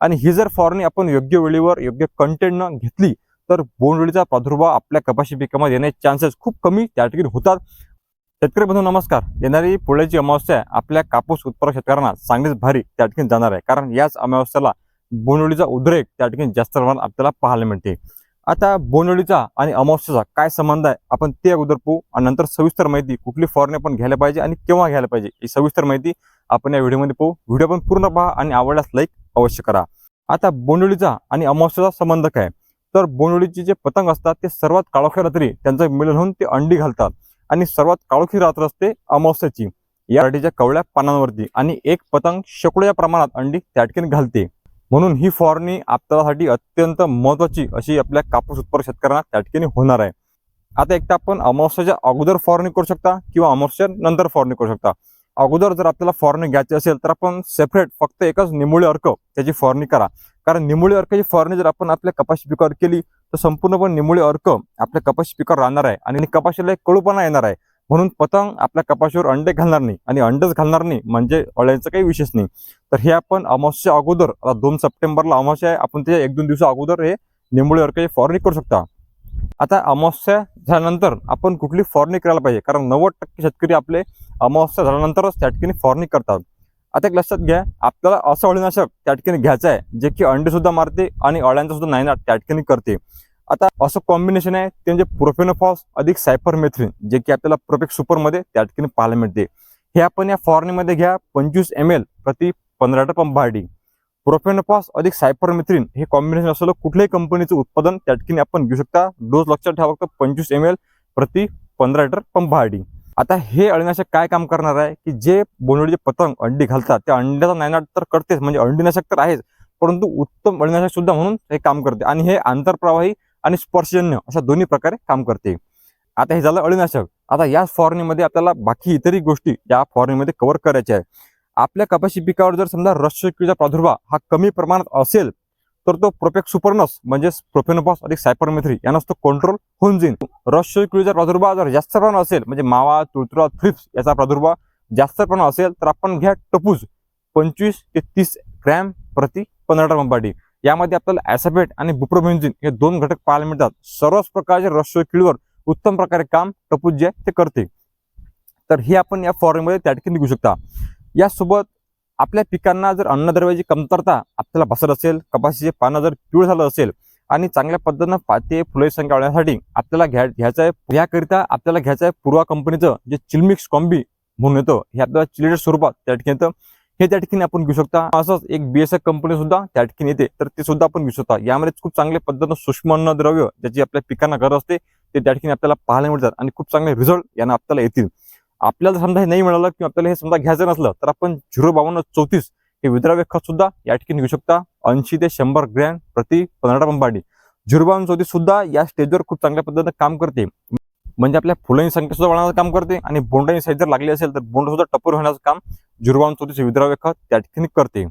आणि ही जर फवारणी आपण योग्य वेळेवर योग्य कंटेंट न घेतली तर बोंडअळीचा प्रादुर्भाव आपल्या कपाशी पिकामध्ये येण्याचे चान्सेस खूप कमी त्या ठिकाणी होतात. शेतकरी बंधू नमस्कार. येणारी पुळ्याची अमावस्या आपल्या कापूस उत्पादक शेतकऱ्यांना चांगलीच भारी त्या ठिकाणी जाणार आहे. कारण याच अमावस्याला बोंडवळीचा उद्रेक त्या ठिकाणी जास्त प्रमाणात आपल्याला पाहायला मिळते. आता बोंडअळीचा आणि अमावस्याचा काय संबंध आहे? आपण ते अगोदर पाहू आणि नंतर सविस्तर माहिती कुठली फॉरने आपण घ्यायला पाहिजे आणि केव्हा घ्यायला पाहिजे ही सविस्तर माहिती आपण या व्हिडिओमध्ये पाहू. व्हिडिओ पण पूर्ण पहा आणि आवडल्यास लाईक अवश्य करा. आता बोंडळीचा आणि अमावस्याचा संबंध काय? तर बोंडळीचे जे पतंग असतात ते सर्वात काळोख्या रात्री त्यांचं मिलन होऊन ते अंडी घालतात आणि सर्वात काळोखी रात्र असते अमावस्याची. या राठीच्या कवळ्या पानांवरती आणि एक पतंग शेकडोच्या प्रमाणात अंडी त्या ठिकाणी घालते. म्हणून ही फवारणी आपल्यासाठी अत्यंत महत्वाची अशी आपल्या कापूस उत्पादक शेतकऱ्यांना त्या ठिकाणी होणार आहे. आता एक तर आपण अमावस्याच्या अगोदर फवारणी करू शकता किंवा अमावस्या नंतर फवारणी करू शकता? अगोदर जर आपल्याला फवारणी घ्यायची असेल तर आपण सेपरेट फक्त एकच निमुळे अर्क त्याची फवारणी करा. कारण निमुळे अर्काची फवारणी जर आपण आपल्या कपाशी पिकावर केली तर संपूर्णपणे निमुळे अर्क आपल्या कपाशी पिकावर राहणार आहे आणि कपाशीला एक कळूपणा येणार आहे. म्हणून पतंग आपल्या कपाशीवर अंडे घालणार नाही आणि अंडच घालणार नाही म्हणजे अळ्यांचं काही विशेष नाही. तर हे आपण अमावस्या अगोदर दोन सप्टेंबरला अमावस्या आहे आपण त्याच्या एक दोन दिवसा अगोदर हे निमुळे अर्काची फवारणी करू शकता. आता अमावस्या झाल्यानंतर आपण कुठली फवारणी करायला पाहिजे? कारण नव्वद टक्के शेतकरी आपले अमावस्या झाल्यानंतरच त्या ठिकाणी फवारणी करतात. आता एक लक्षात घ्या आपल्याला असं अळीनाशक त्या ठिकाणी घ्यायचं आहे जे की अंडे सुद्धा मारते आणि अळ्यांचा सुद्धा नायनाट त्या ठिकाणी करते. आता असं कॉम्बिनेशन आहे ते म्हणजे प्रोफेनोफॉस अधिक सायपरमेथ्रिन जे की आपल्याला प्रोफेक्स सुपरमध्ये त्या ठिकाणी पाहायला मिळते. हे आपण या फवारणीमध्ये घ्या पंचवीस एम एल प्रति पंधरा लिटर पंपाडी प्रोफेनोफॉस अधिक सायपरमेथ्रिन हे कॉम्बिनेशन असलेलं कुठल्याही कंपनीचं उत्पादन त्या ठिकाणी आपण घेऊ शकता. डोस लक्षात ठेवा फक्त पंचवीस एम एल प्रति पंधरा लिटर पंपाडी आता हे अळीनाशक काय काम करणार आहे की जे बोंडळीचे पतंग अंडी घालतात त्या अंड्याचा नायनाट तर करतेच म्हणजे अंडीनाशक तर आहेच परंतु उत्तम अळीनाशक सुद्धा म्हणून हे काम करते आणि हे आंतरप्रवाही आणि स्पर्शजन्य अशा दोन्ही प्रकारे काम करते. आता हे झालं अळीनाशक. आता या फॉरणीमध्ये आपल्याला बाकी इतरही गोष्टी या फॉरणीमध्ये कव्हर करायच्या आहे आपल्या कपाशी पिकावर जर समजा रसशुकीचा प्रादुर्भाव हा कमी प्रमाणात असेल तर तो प्रोपेक्स सुपरनस म्हणजे प्रोफेनोपॉस अधिक सायपरमेथ्री यानंच तो कंट्रोल होऊन जाईल रसशुकीचा प्रादुर्भाव जर जास्त प्रमाणात असेल म्हणजे मावा तुळतुळा थ्रिप्स याचा प्रादुर्भाव जास्त प्रमाणात असेल तर आपण घ्या टपूज पंचवीस ते तीस ग्रॅम प्रति पंधरा पंपाटी यामध्ये आपल्याला ऍसॅपेट आणि बुप्रोबेन्झिन हे दोन घटक पाहायला मिळतात. सर्वच प्रकारच्या रसशोय किडीवर उत्तम प्रकारे काम टपूज जे आहे ते करते. तर हे आपण या फॉर्ममध्ये त्या ठिकाणी निघू शकता. यासोबत आपल्या पिकांना जर अन्नद्रव्याची कमतरता आपल्याला भासत असेल कपाशीचे पानं जर पिवळ झालं असेल आणि चांगल्या पद्धतीनं पाते फुले संख्या वाढण्यासाठी आपल्याला घ्या घ्यायचं आहे याकरिता आपल्याला घ्यायचं आहे पूर्वा कंपनीचं जे चिलमिक्स कॉम्बी म्हणून येतं हे आपल्याला चिलेटेड स्वरूपात त्या ठिकाणी येतं. हे त्या ठिकाणी आपण घेऊ शकता. असंच एक बीएसएफ कंपनी सुद्धा त्या ठिकाणी येते. तर ते सुद्धा आपण घेऊ शकता. यामध्ये खूप चांगल्या पद्धतीनं सूक्ष्म अन्नद्रव्य ज्याची आपल्या पिकांना गरज असते ते त्या ठिकाणी आपल्याला पाहायला मिळतात आणि खूप चांगले रिझल्ट यांना आपल्याला येतील. आपल्याला समजा हे नाही मिळालं किंवा आपल्याला हे समजा घ्यायचं नसलं तर आपण झिरो बावन्न चौतीस हे विद्राव्य खत सुद्धा या ठिकाणी घेऊ शकता. ऐंशी ते शंभर ग्रॅम प्रति पंधरा पंपाडी झिरो बावन्न चौतीस सुद्धा या स्टेजवर खूप चांगल्या पद्धतीनं काम करते. म्हणजे आपल्या फुलांची संख्या सुद्धा वाढवण्याचं काम करते आणि बोंडाची साईज जर लागली असेल तर बोंड सुद्धा टपोर होण्याचं काम झिरो बावन्न चौतीस विद्राव्य खत त्या ठिकाणी करते.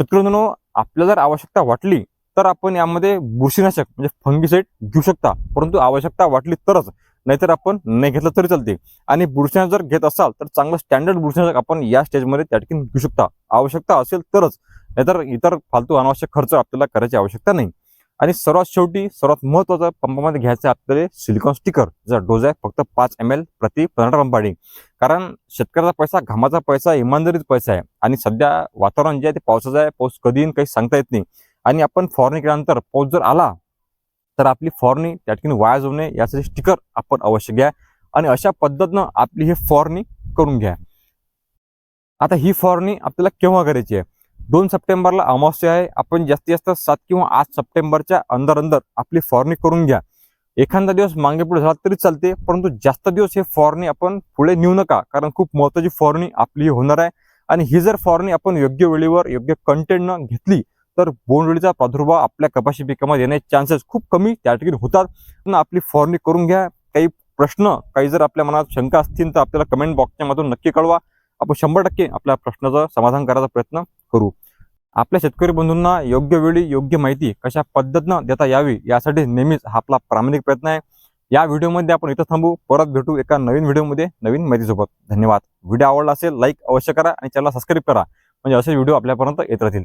शेतकऱ्यांनो आपल्याला जर आवश्यकता वाटली तर आपण यामध्ये बुरशीनाशक म्हणजे फंगिसाईड घेऊ शकता. परंतु आवश्यकता वाटली तरच नाहीतर आपण नाही घेतलं तरी चालते. आणि बुरशीनाशक जर घेत असाल तर चांगलं स्टँडर्ड बुरशीनाशक आपण या स्टेजमध्ये त्या ठिकाणी घेऊ शकता. आवश्यकता असेल तरच. नाहीतर इतर फालतू अनावश्यक खर्च आपल्याला करायची आवश्यकता नाही. आणि सर्वात शेवटी सर्वात महत्वाचं पंपामध्ये घ्यायचं आहे आपल्याला सिलिकॉन स्टिकर जर डोज आहे फक्त पाच एम एल प्रति पंधरा पंपाडी कारण शेतकऱ्याचा पैसा घामाचा पैसा इमानदारीचा पैसा आहे. आणि सध्या वातावरण जे आहे ते पावसाचं आहे पाऊस कधी काही सांगता येत नाही. आणि आपण फवारणी केल्यानंतर पाऊस जर आला तर आपली फॉरनी त्या ठिकाणी वाया जाऊ नये यासाठी स्टिकर आपण अवश्य घ्या आणि अशा पद्धतीनं आपली हे फॉरनी करून घ्या. आता ही फॉरनी आपल्याला केव्हा करायची आहे? दोन सप्टेंबरला अमावस्या आहे. आपण जास्तीत जास्त सात किंवा आठ सप्टेंबरच्या अंदर अंदर आपली फॉरनी करून घ्या. एखादा दिवस मागे पुढे झाला तरी चालते परंतु जास्त दिवस हे फॉरनी आपण पुढे नेऊ नका कारण खूप महत्वाची फॉरनी आपली ही होणार आहे. आणि ही जर फॉरनी आपण योग्य वेळेवर योग्य कंटेंट न घेतली तर बोंडअळीचा प्रादुर्भाव आपल्या कपाशी पिकामध्ये येण्याचे चान्सेस खूप कमी त्या ठिकाणी होतात. पण आपली फवारणी करून घ्या. काही प्रश्न काही जर आपल्या मनात शंका असतील तर आपल्याला कमेंट बॉक्सच्या मधून नक्की कळवा. आपण शंभर टक्के आपल्या प्रश्नाचं समाधान करायचा प्रयत्न करू. आपल्या शेतकरी बंधूंना योग्य वेळी योग्य माहिती कशा पद्धतीनं देता यावी यासाठी नेहमीच हा आपला प्रामाणिक प्रयत्न आहे. या व्हिडिओमध्ये आपण इथं थांबू. परत भेटू एका नवीन व्हिडिओमध्ये नवीन माहितीसोबत. धन्यवाद. व्हिडिओ आवडला असेल लाईक अवश्य करा आणि चॅनल सबस्क्राईब करा. म्हणजे असे व्हिडिओ आपल्यापर्यंत येत राहतील.